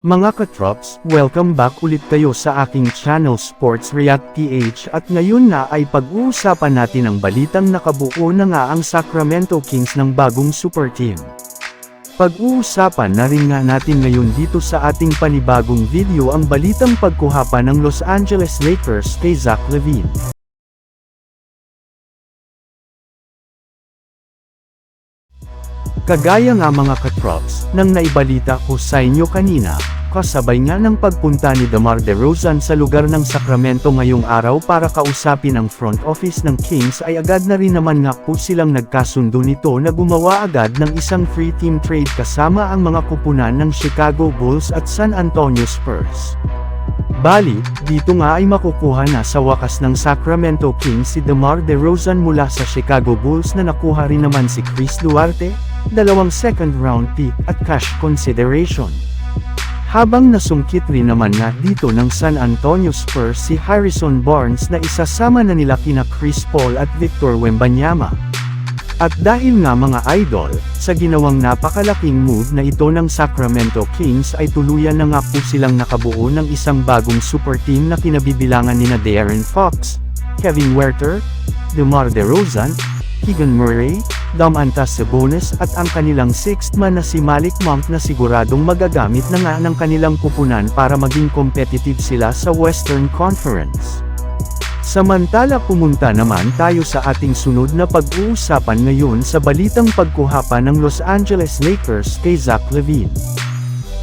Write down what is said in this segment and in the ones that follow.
Mga katrops, welcome back ulit kayo sa aking channel Sports React PH at ngayon na ay pag-uusapan natin ang balitang nakabuo na nga ang Sacramento Kings ng bagong super team. Pag-uusapan na rin nga natin ngayon dito sa ating panibagong video ang balitang pagkuhapa ng Los Angeles Lakers kay Zach Levine. Kagaya nga mga katrops, nang naibalita ko sa inyo kanina, kasabay nga ng pagpunta ni DeMar DeRozan sa lugar ng Sacramento ngayong araw para kausapin ang front office ng Kings ay agad na rin naman nga po silang nagkasundo nito na gumawa agad ng isang free team trade kasama ang mga kupunan ng Chicago Bulls at San Antonio Spurs. Bali, dito nga ay makukuha na sa wakas ng Sacramento Kings si DeMar DeRozan mula sa Chicago Bulls na nakuha rin naman si Chris Duarte, dalawang second round pick at cash consideration. Habang nasungkit rin naman nga dito ng San Antonio Spurs si Harrison Barnes na isasama na nila kina Chris Paul at Victor Wembanyama. At dahil nga mga idol, sa ginawang napakalaking move na ito ng Sacramento Kings ay tuluyan na nga po silang nakabuo ng isang bagong super team na kinabibilangan nina De'Aaron Fox, Kevin Werther, DeMar DeRozan, Keegan Murray, Domantas Sabonis at ang kanilang sixth man na si Malik Monk na siguradong magagamit na nga ng kanilang kupunan para maging competitive sila sa Western Conference. Samantala pumunta naman tayo sa ating sunod na pag-uusapan ngayon sa balitang pagkuhapa ng Los Angeles Lakers kay Zach Levine.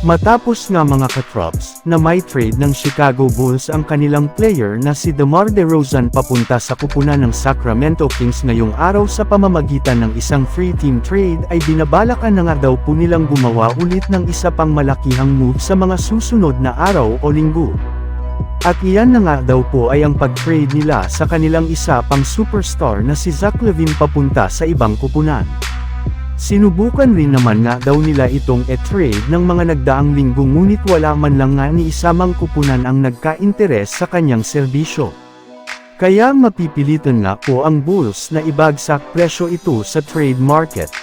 Matapos nga mga katrops, na may trade ng Chicago Bulls ang kanilang player na si DeMar DeRozan papunta sa kupunan ng Sacramento Kings ngayong araw sa pamamagitan ng isang free team trade ay binabalakan na nga daw po nilang gumawa ulit ng isa pang malakihang move sa mga susunod na araw o linggo. At iyan na nga daw po ay ang pag-trade nila sa kanilang isa pang superstar na si Zach Levine papunta sa ibang kupunan. Sinubukan rin naman nga daw nila itong e-trade ng mga nagdaang linggo ngunit wala man lang nga ni isamang kupunan ang nagka-interes sa kanyang serbisyo. Kaya mapipilitan nga po ang Bulls na ibagsak presyo ito sa trade market.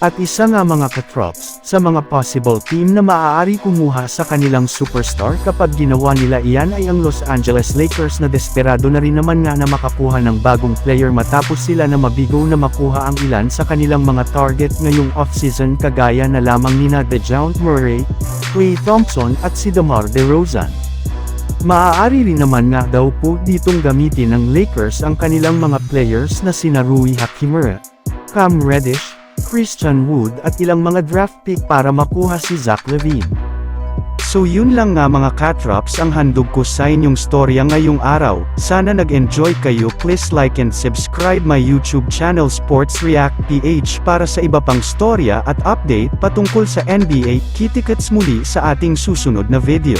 At isa nga mga katrops, sa mga possible team na maaari kumuha sa kanilang superstar kapag ginawa nila iyan ay ang Los Angeles Lakers na desperado na rin naman nga na makakuha ng bagong player matapos sila na mabigo na makuha ang ilan sa kanilang mga target ngayong offseason kagaya na lamang nina DeJounte Murray, Klay Thompson at si DeMar DeRozan. Maaari rin naman nga daw po ditong gamitin ng Lakers ang kanilang mga players na sina Rui Hachimura, Cam Reddish, Christian Wood at ilang mga draft pick para makuha si Zach Levine. So yun lang nga mga katrops ang handog ko sa inyong storya ngayong araw, sana nag-enjoy kayo please like and subscribe my YouTube channel Sports React PH para sa iba pang storya at update patungkol sa NBA, kitikets muli sa ating susunod na video.